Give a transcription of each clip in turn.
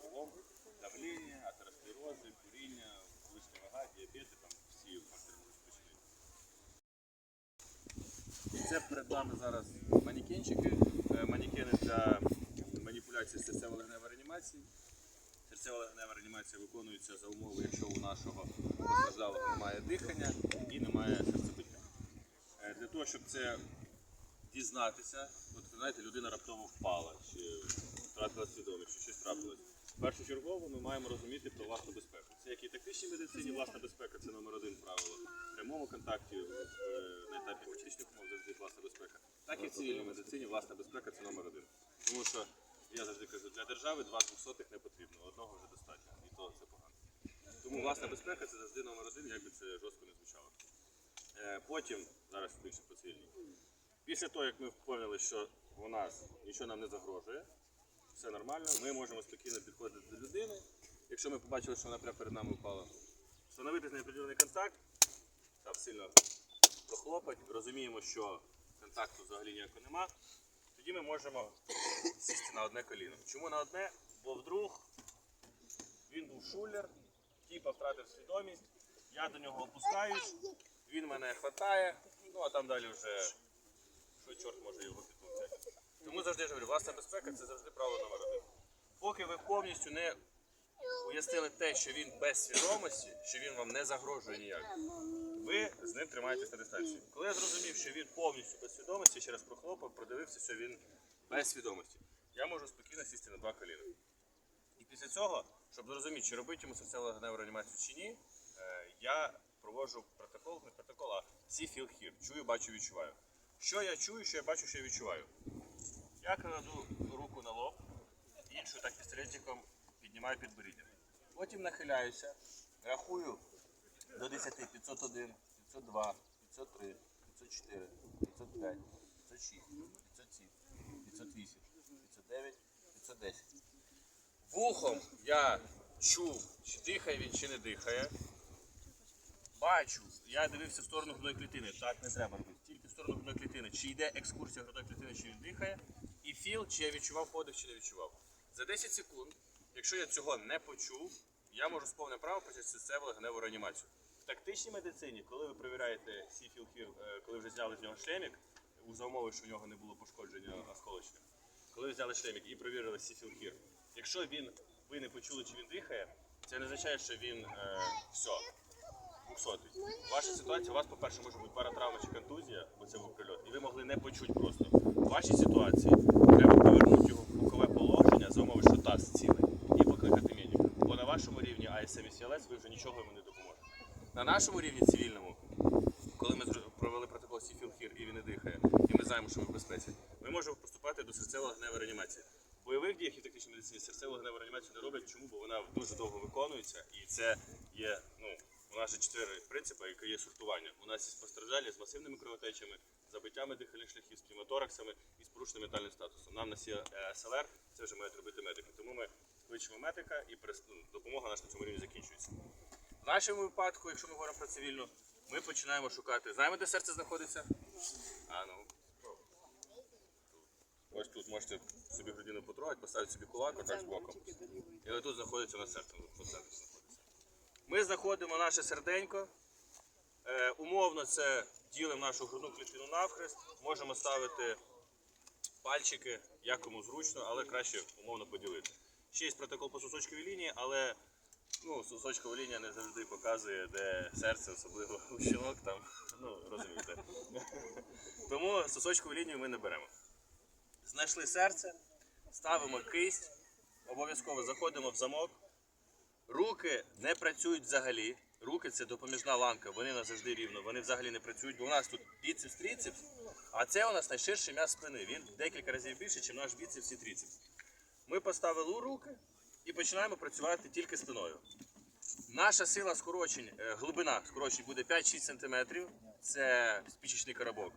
кругом. Давлення, атеросклерози, куріння, лишня вага, діабети, там всі фактори можуть спричинити. Це перед нами зараз манекенчики, е, манекени для маніпуляції серцево-легневої реанімації. Серцево-легнева реанімація виконується за умови, якщо у нашого постраждалого немає дихання і немає серцебиття. Е, Для того, щоб це дізнатися, от знаєте, людина раптово впала чи втратила свідомість, чи щось трапилось. Першочергово ми маємо розуміти про власну безпеку. Це як і тактичній медицині, власна безпека це номер один правило. В прямому контакті е, на етапі фактичних умов завжди власна безпека. Так і в цивільній медицині власна безпека це номер один. Тому що я завжди кажу, для держави два двохсотих не потрібно, одного вже достатньо, і то це погано. Тому власна безпека це завжди номер один, як би це жорстко не звучало. Е, Потім, зараз більше по цивільній. Після того, як ми впевнили, що нас нічого нам не загрожує, все нормально, ми можемо спокійно підходити до людини. Якщо ми побачили, що вона прямо перед нами впала, встановити з нею определений контакт, так сильно прохлопати, розуміємо, що контакту взагалі ніякого нема, тоді ми можемо сісти на одне коліно. Чому на одне? Бо вдруг він був шулер, типа втратив свідомість, я до нього опускаюсь, він мене хватає, ну а там далі вже що чорт може його підтягнути. Тому завжди я говорю, власна безпека це завжди правило номер один. Поки ви повністю не уяснили те, що він без свідомості, що він вам не загрожує ніяк, ви з ним тримаєтесь на дистанції. Коли я зрозумів, що він повністю без свідомості, ще раз прохлопав, продивився, що він без свідомості, я можу спокійно сісти на два коліна. І після цього, щоб зрозуміти, чи робити йому серцево-легеневу реанімацію чи ні, е, я проводжу протокол, не протокол, а see, feel, hear. Чую, бачу, відчуваю. Що я чую, що я бачу, що я відчуваю. Я кладу руку на лоб, іншу так пістолетиком піднімаю підборіддя. Потім нахиляюся, рахую до 10, 501, 502, 503, 504, 505, 506, 507, 508, 509, 510. Вухом я чув, чи дихає він, чи не дихає. Бачу, я дивився в сторону грудної клітини. Так не треба робити. Тільки в сторону грудної клітини. Чи йде екскурсія грудної клітини, чи він дихає. І філ, чи я відчував подих, чи не відчував. За 10 секунд, якщо я цього не почув, я можу з повним правом почати серцево легеневу реанімацію. В тактичній медицині, коли ви перевіряєте сіфіл хір, е, коли вже зняли з нього шлемік, за умови, що в нього не було пошкодження осколочне, коли ви взяли шлемік і перевірили сіфіл хір, якщо він ви не почули, чи він дихає, це не означає, що він е, все. 200. Ваша ситуація, у вас, по-перше, може бути паратравма чи контузія, бо це був прильот, і ви могли не почути просто. В вашій ситуації треба повернути його в бокове положення за умови, що таз цілий, і покликати медика. Бо на вашому рівні АСМ і СЛС ви вже нічого йому не допоможете. На нашому рівні цивільному, коли ми провели протокол Сіфілхір і він не дихає, і ми знаємо, що ми в безпеці, ми можемо поступати до серцево-легневої реанімації. В бойових діях і тактичній медицині серцево-легневу реанімацію не роблять. Чому? Бо вона дуже довго виконується, і це є, ну, у чотири принципи, які є сортування. У нас є постраждалі з масивними кровотечами, забиттями дихальних шляхів, з пневмотораксами і з порушеним ментальним статусом. Нам на є е, СЛР, це вже мають робити медики. Тому ми кличемо медика і ну, допомога наша на цьому рівні закінчується. В нашому випадку, якщо ми говоримо про цивільну, ми починаємо шукати. Знаємо, де серце знаходиться? А ну. Ось тут можете собі грудину потрогати, поставити собі кулак, отак з боком. І тут знаходиться у нас серце. ну, по центру знаходиться. Ми знаходимо наше серденько. Е, умовно це ділимо нашу грудну клітину навхрест. Можемо ставити пальчики, як кому зручно, але краще умовно поділити. Ще є протокол по сосочковій лінії, але ну, сосочкова лінія не завжди показує, де серце, особливо у жінок там. Ну, розумієте. Тому сосочкову лінію ми не беремо. Знайшли серце, ставимо кисть, обов'язково заходимо в замок. Руки не працюють взагалі. Руки це допоміжна ланка, вони нас завжди рівно, вони взагалі не працюють, бо у нас тут біцепс, тріцепс, а це у нас найширший м'яз спини. Він декілька разів більше, ніж наш біцепс і тріцепс. Ми поставили руки і починаємо працювати тільки спиною. Наша сила скорочень, е, глибина скорочень буде 5-6 см. Це спічечний коробок.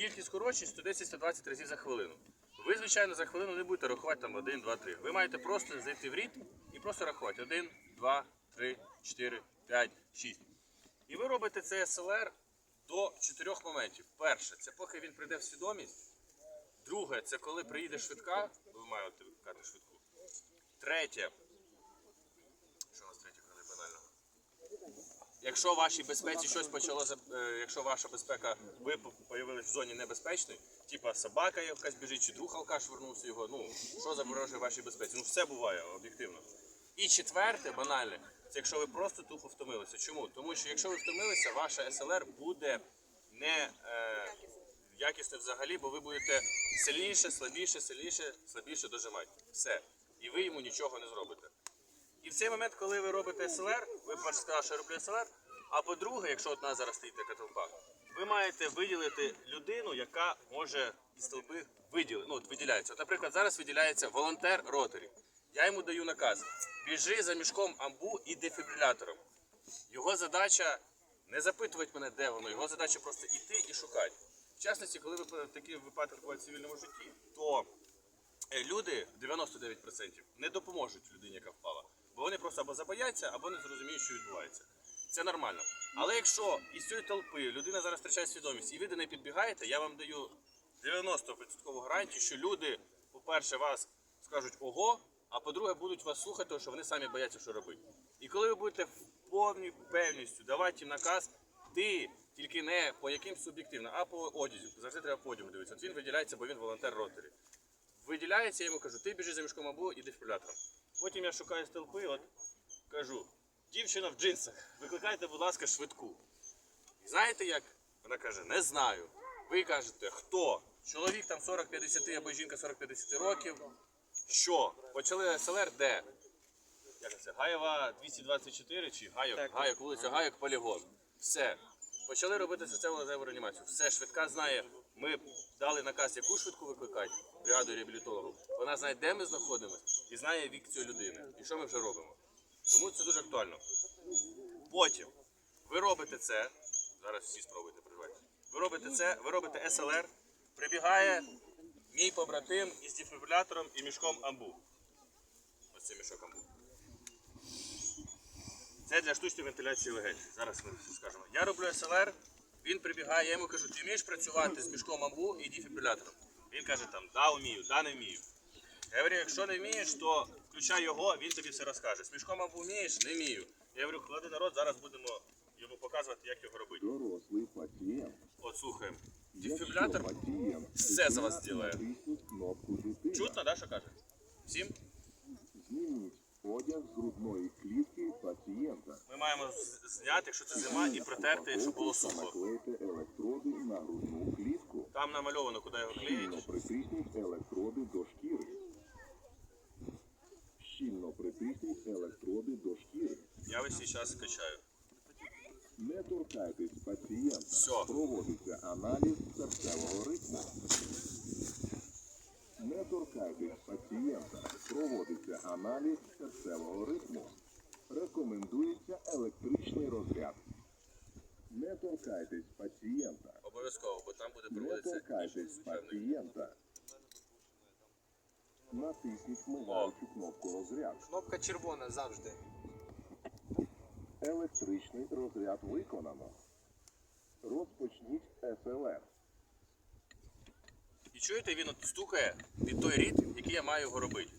Кількість скорочень 110-120 разів за хвилину. Ви, звичайно, за хвилину не будете рахувати там 1, 2, 3. Ви маєте просто зайти в ритм і просто рахувати 1, 2, 3, 4, 5, 6. І ви робите цей СЛР до чотирьох моментів. Перше, це поки він прийде в свідомість. Друге, це коли приїде швидка, ви маєте викликати швидку. Третє. Що у нас третє, коли банально? Якщо вашій безпеці щось почало е, якщо ваша безпека, ви появились в зоні небезпечної, типа собака якась біжить, чи друг алкаш вернувся його. Ну що загрожує вашій безпеці? Ну все буває об'єктивно. І четверте, банальне, це якщо ви просто тупо втомилися. Чому? Тому що якщо ви втомилися, ваша СЛР буде не е, якісне взагалі, бо ви будете сильніше, слабіше, сильніше, слабіше дожимати. Все. І ви йому нічого не зробите. І в цей момент, коли ви робите СЛР, ви перше сказали, що я роблю СЛР, а по-друге, якщо от нас зараз стоїть така толпа, ви маєте виділити людину, яка може із толпи виділити, ну, от виділяється. От, наприклад, зараз виділяється волонтер роторі. Я йому даю наказ: біжи за мішком амбу і дефібрилятором. Його задача не запитувати мене, де воно, його задача просто йти і шукати. В частності, коли ви такі випадки в цивільному житті, то е, люди 99% не допоможуть людині, яка впала. Бо вони просто або забояться, або не зрозуміють, що відбувається. Це нормально. Але якщо із цієї толпи людина зараз втрачає свідомість і ви до неї підбігаєте, я вам даю 90% гарантію, що люди, по-перше, вас скажуть ого, а по-друге, будуть вас слухати, тому що вони самі бояться, що робити. І коли ви будете повній певністю давати їм наказ, ти тільки не по яким суб'єктивно, а по одязі. Завжди треба по дивитися. От він виділяється, бо він волонтер ротарі виділяється, я йому кажу, ти біжи за мішком або і дефібрилятором. Потім я шукаю з толпи, от кажу, дівчина в джинсах, викликайте, будь ласка, швидку. І знаєте як? Вона каже, не знаю. Ви кажете, хто? Чоловік там 40-50 або жінка 40-50 років. Що? Почали СЛР де? Як це? Гаєва 224 чи Гайок? Гайок, вулиця Гайок, полігон. Все. Почали робити серцеву лазеву реанімацію. Все, швидка знає. Ми дали наказ, яку швидку викликати, бригаду реабілітологів. Вона знає, де ми знаходимося, і знає вік цієї людини. І що ми вже робимо. Тому це дуже актуально. Потім ви робите це. Зараз всі спробуйте проживати. Ви робите це, ви робите СЛР, прибігає мій побратим із дефібрилятором і мішком амбу. Ось цей мішок амбу. Це для штучної вентиляції легень. Зараз ми скажемо. Я роблю СЛР, він прибігає, я йому кажу, ти вмієш працювати з мішком амбу і дефібрилятором? Він каже там, да, вмію, да, не вмію. Я говорю, якщо не вмієш, то включай його, він тобі все розкаже. З мішком амбу вмієш? Не вмію. Я говорю, клади народ, зараз будемо йому показувати, як його робити. Дорослий пацієнт. От слухаємо. Дефібрилятор все за вас зробить. чутно, да, що каже? Всім? Зніміть одяг з грудної клітки пацієнта. Ми маємо зняти, якщо це зима, і протерти, щоб було сухо. наклейте електроди на грудну клітку. Там намальовано, куди його Щільно клеїть. притисніть електроди до шкіри. Щільно притисніть електроди до шкіри. Я весь цей час скачаю. Не торкайтесь пацієнта. Все. Проводиться аналіз серцевого ритму. Не торкайтесь пацієнта. Проводиться аналіз серцевого ритму. Рекомендується електричний розряд. Не торкайтесь пацієнта. Обов'язково, бо там буде Не торкайтесь пацієнта. Натисніть мигаючу кнопку розряд. Кнопка червона завжди. Електричний розряд виконано. Розпочніть СЛР. Чуєте, він от стукає під той рід, який я маю його робити.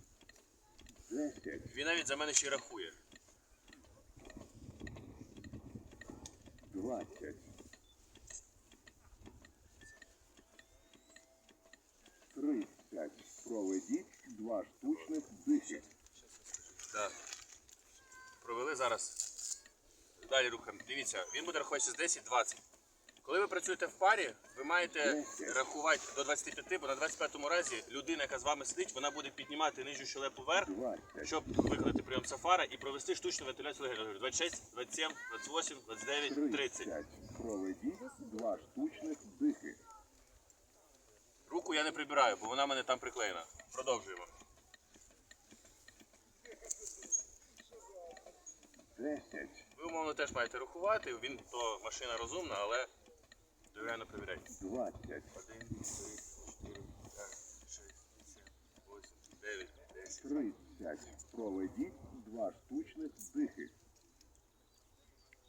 Він навіть за мене ще й рахує. 20, 30. Проведіть два штучних дихи. Так. Провели зараз. Далі рухаємо. Дивіться, він буде рахуватися з 10-20. Коли ви працюєте в парі, ви маєте рахувати до 25, бо на 25-му разі людина, яка з вами сидить, вона буде піднімати нижню щелепу вверх, щоб виконати прийом сафара і провести штучну вентиляцію легень. 26, 27, 28, 29, 30. 30. Проведіть два штучних дихи. Руку я не прибираю, бо вона в мене там приклеєна. Продовжуємо. 10, Ви умовно теж маєте рахувати, він то машина розумна, але довіряно перевіряйте. 20, 1, 2, 3, 4, 5, 6, 7, 8, 9, 10. 30. Проведіть два штучних дихи.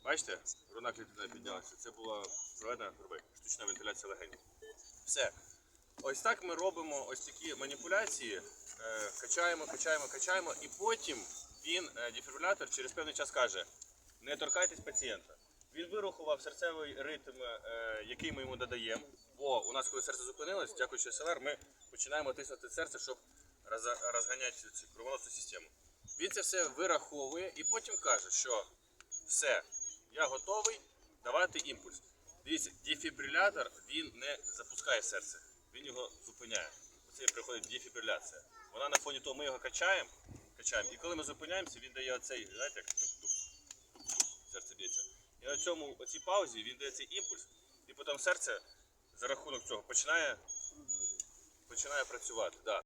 Бачите, грудна клітина піднялася. Це була проведена проби, штучна вентиляція легень. Все. Ось так ми робимо ось такі маніпуляції. е, качаємо, качаємо, качаємо, і потім він, е, дефібрилятор, через певний час каже: не торкайтесь пацієнта. Він вирахував серцевий ритм, е, який ми йому додаємо. Бо у нас, коли серце зупинилось, дякуючи СЛР, ми починаємо тиснути серце, щоб розганяти цю кровоносну систему. Він це все вираховує і потім каже, що все, я готовий давати імпульс. Дивіться, дефібрилятор він не запускає серце, він його зупиняє. Оце приходить дефібриляція. Вона на фоні того, ми його качаємо, качаємо, і коли ми зупиняємося, він дає оцей, знаєте, як тук-тук, серце б'ється. І на цьому оцій паузі він дає цей імпульс, і потім серце за рахунок цього починає, починає працювати. Да.